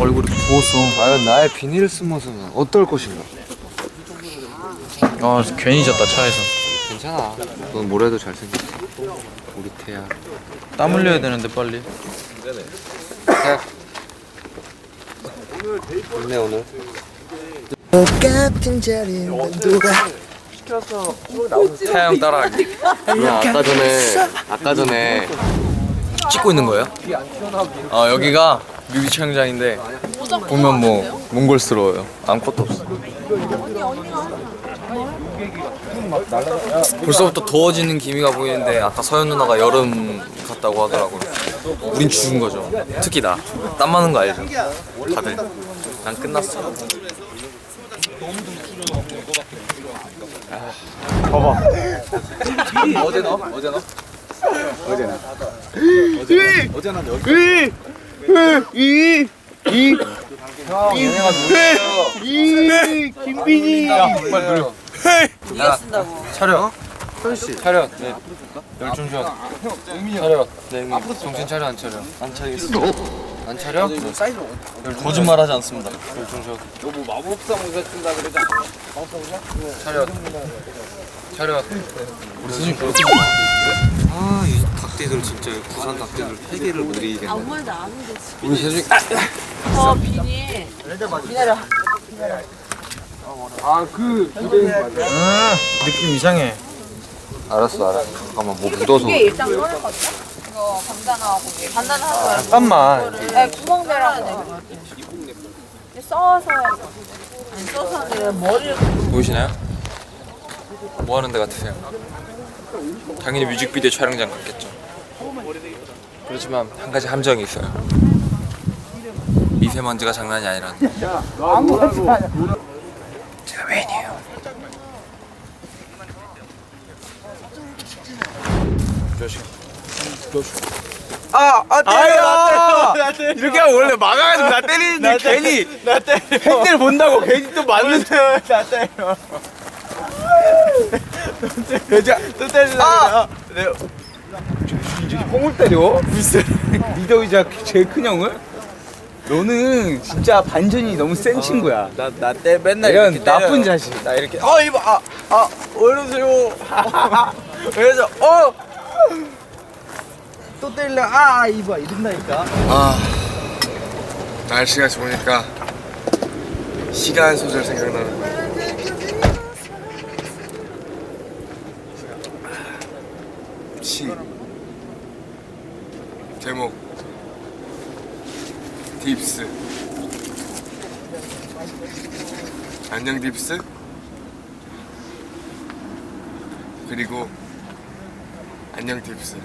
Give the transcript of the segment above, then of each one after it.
얼굴이 부었어. 과연 나의 비닐을 쓴 모습은 어떨 것인가? 아 괜히 졌다 차에서. 괜찮아. 넌 뭐래도 잘생겼어. 우리 태야. 땀 흘려야 되는데 빨리. 태야. 좋네 오늘. 태양 따라 그냥 아까 전에 아까 전에 찍고 있는 거예요? 아 여기가 뮤비 촬영장인데 보면 뭐 몽골스러워요. 아무것도 없어. 벌써부터 더워지는 기미가 보이는데 아까 서현 누나가 여름 같다고 하더라고요. 우린 죽은 거죠. 특히 나. 땀 많은 거 알죠? 다들. 난 끝났어. 어제 너 어제 너 야, 차려. 현씨 차려. 네. 열중 좀. 차려. 네, 형님. 정신 차려 안 차려? 안 차리겠어. 안 차려? 열 거짓말하지 않습니다. 열중 좀. 너뭐 마법사 모자 쓴다 그러지 않아? 차려. 차려. 우리 수진 그렇게 아 이 닭띠들 진짜 부산 닭띠들 폐기를 못 이기겠네. 아무 말도 안 하는데 지금 우리 세준이 어 비닐 기다려 느낌 이상해. 알았어 알았어. 잠깐만 뭐 묻어서. 이게 일단 꺼냈거든요? 이거 반단하고 반단하고 잠깐만. 네 구멍배라고 근데 써서 아니 써서 하는 머리를 보이시나요? 뭐 하는 데 같으세요? 당연히 뮤직비디오 촬영장 같겠죠. 그렇지만 한 가지 함정이 있어요. 미세먼지가 장난이 아니라는 거. 제가 메인이에요. 조심. 조심. 아, 아, 때려! 이렇게 하면 원래 막아가지고 나 때리는데 괜히 나 때려. 팬들 본다고 괜히 또 맞는데 나 때려. 여자 또 때리려고 네. 뽕을 때려? 글쎄. 리더이자 제일 큰 형을? 너는 진짜 반전이 너무 센 친구야. 나나 때 맨날 이런 이렇게 때려요. 나쁜 자식. 나 이렇게 어 이봐 아아 왜 이러세요? 그래서 어! 또 때리려 아 이봐 이런다니까. 아 날씨가 좋으니까 시간 소절 생각나는 거야. 시 제목 딥스. 안녕 딥스. 그리고 안녕 딥스.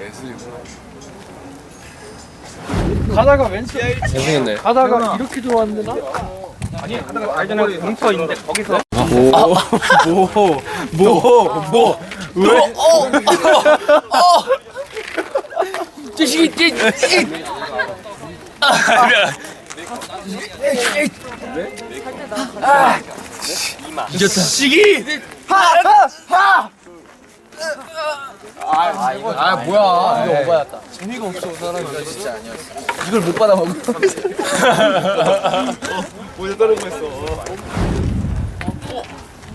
예술이구나? 가다가 왼쪽 잘생겼네. 가다가 이렇게 들어왔는데 나? 아니 가다가 알잖아 공터 있는데 거기서 뭐 뭐 뭐 왜? 아 뭐야. 이거 오바였다. 재미가 없어 사람이. 진짜 아니었어. 이걸 못 받아 먹어. 모자 떨어져 있어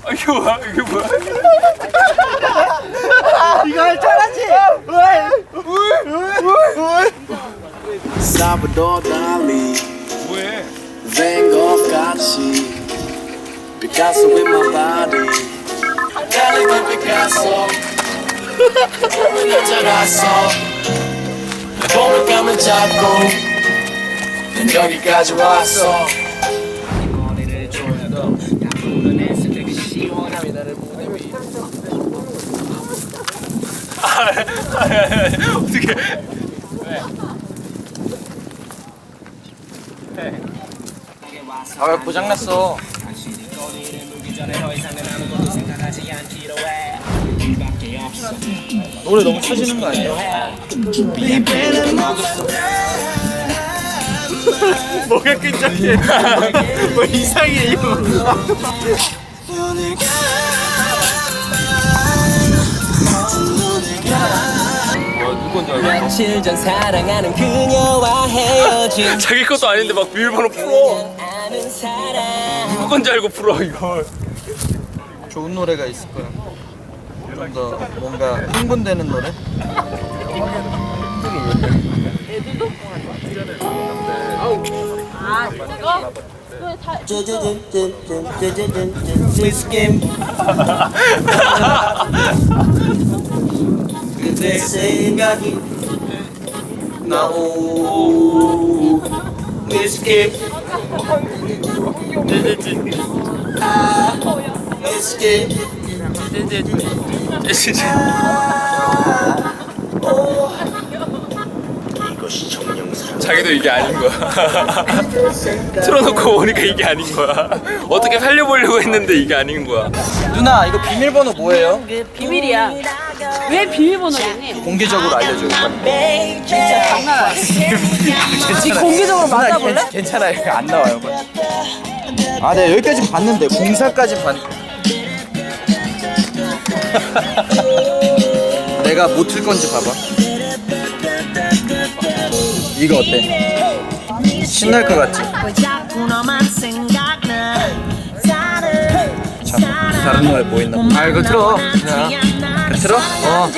아, 이거 뭐야 이거 뭐야 Salvador Dali. Van Gogh 같이 Picasso with my body Dali with Picasso 꿈을 여자라서 내 몸을 감은 잡고 난 여기까지 왔어 아왜 고장 났어? 노래 너무 쳐지는 거 아니에요? 뭐가 끈적해 뭐 이상해 이거 누구 건지 알고 며칠 전 사랑하는 그녀와 헤어진 자기 것도 아닌데 막 비밀번호 풀어 아는 사람 누구 건지 알고 풀어 이걸 좋은 노래가 있을 거야. 좀 더 뭔가 흥분되는 노래? 그 대 생각이 나오. 위스키 위스키 자기도 이게 아닌 거야. 틀어놓고 보니까 이게 아닌 거야. 어떻게 살려보려고 했는데 이게 아닌 거야. 누나 이거 비밀번호 뭐예요? 비밀이야. 왜 비밀번호겠니? 공개적으로 알려줘요. 니 공개적으로 만나볼래? 괜찮아요. 안 나와요. 아, 내가 여기까지 봤는데 공사까지 봤. 내가 못틀 건지 봐봐. 이거 어때? 신날 것 같지? 참 다른 노래 뭐 있나? 아 이거 틀어. 그냥 틀어? 어.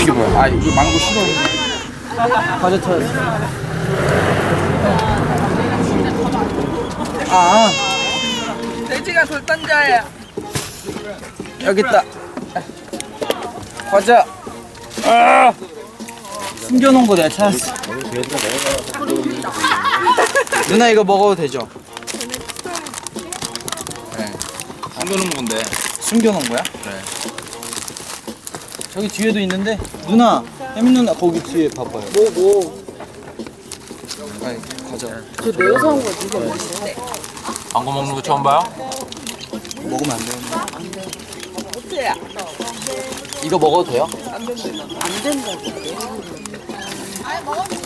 이게 뭐야? 아 이거 망고 싫어. 과자 틀어. 아 돼지가 돌던자야. 여기 있다. 과자. 아! 숨겨놓은 거 내가 찾았어. 누나 이거 먹어도 되죠? 숨겨놓은 건데 숨겨놓은 거야? 네. 저기 뒤에도 있는데 누나, 혜민 누나 거기 뒤에 봐봐요. 뭐 뭐? 아니 과자. 망고 먹는 거 처음 봐요? 먹으면 안 되는데. 이거 먹어도 돼요?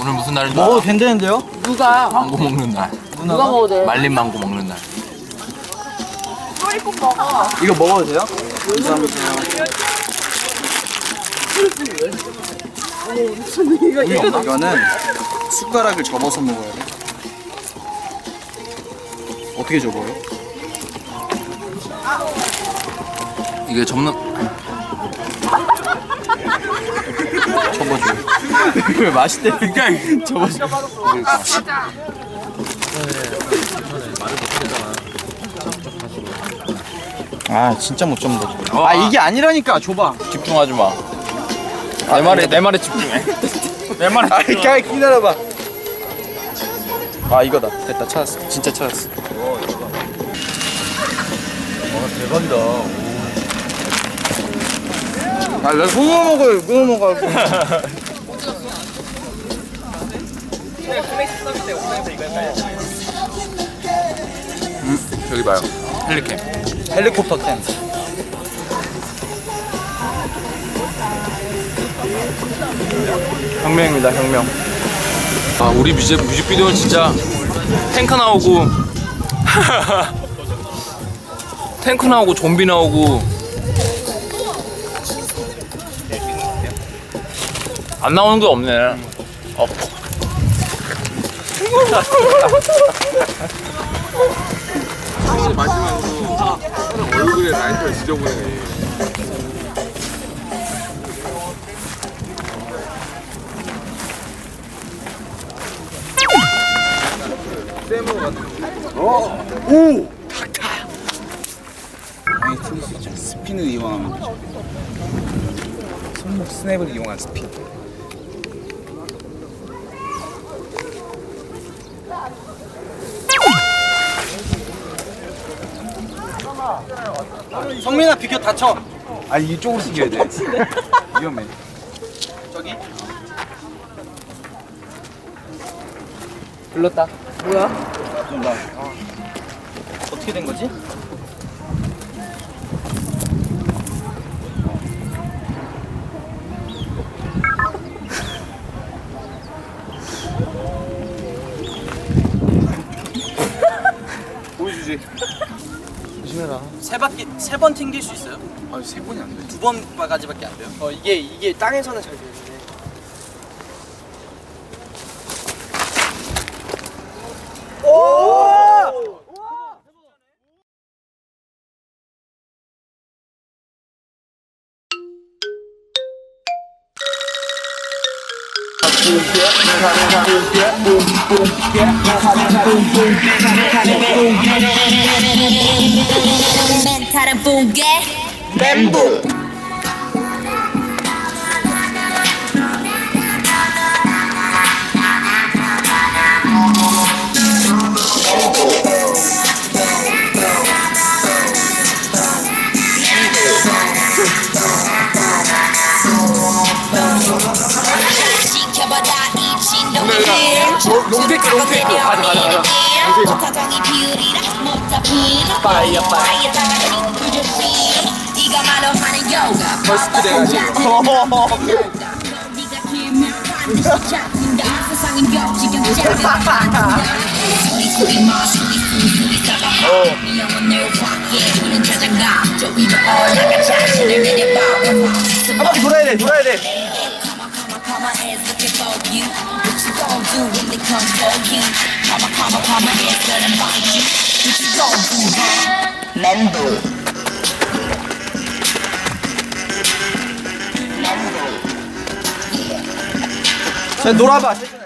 오늘 무슨 날인지 먹어도 된다는데요? 누가? 망고 먹는 날 누가 먹어도 돼? 말린 망고 먹는 날 이거 먹어도 돼요? 감사합니다. 이거는 숟가락을 접어서 먹어야 돼. 어떻게 접어요? 이게 접는 접어줘. 왜 맛있대니까 접어줘. 아 진짜 못 접는다. 어, 아 이게 아니라니까 줘봐. 집중하지 마. 내 말에 내 말에 집중해. 내 말에 아 집중해. 그냥 기다려봐. 아 이거다. 됐다 찾았어. 진짜 찾았어. 대박이다. 아 내가 손으로 먹어요. 손으로 먹어. 저기 봐요. 헬리캠. 헬리콥터 캠. 혁명입니다, 혁명. 아, 우리 뮤직, 뮤직비디오는 진짜 탱크 나오고 탱크 나오고 좀비 나오고 안 나오는 게 없네. 어. 얼굴에 라이터를 지져보네. 아니 틀릴 수 있죠. 스핀을 이용하면 되죠. 손목 스냅을 이용한 스핀. 성민아 비켜 다쳐. 아 이쪽으로 숙여야 돼. 위험해. 저기. 불렀다. 나. 어떻게 된 거지? 보여주지. 세 바퀴 세 번 튕길 수 있어요? 아세 번이 안 돼. 두 번까지밖에 안 돼요. 어 이게 이게 땅에서는 잘 되는 멘탈은 붕괴? 멘붕 롱테크 롱테크 가자 가자 가자 사정이 비율이라 못 잡힌 파이어 파이어 이가 말로 하는 요가 퍼스트 돼가지. 네가 길면 반드시 잡힌다 세 Lambo. 자, 놀아봐.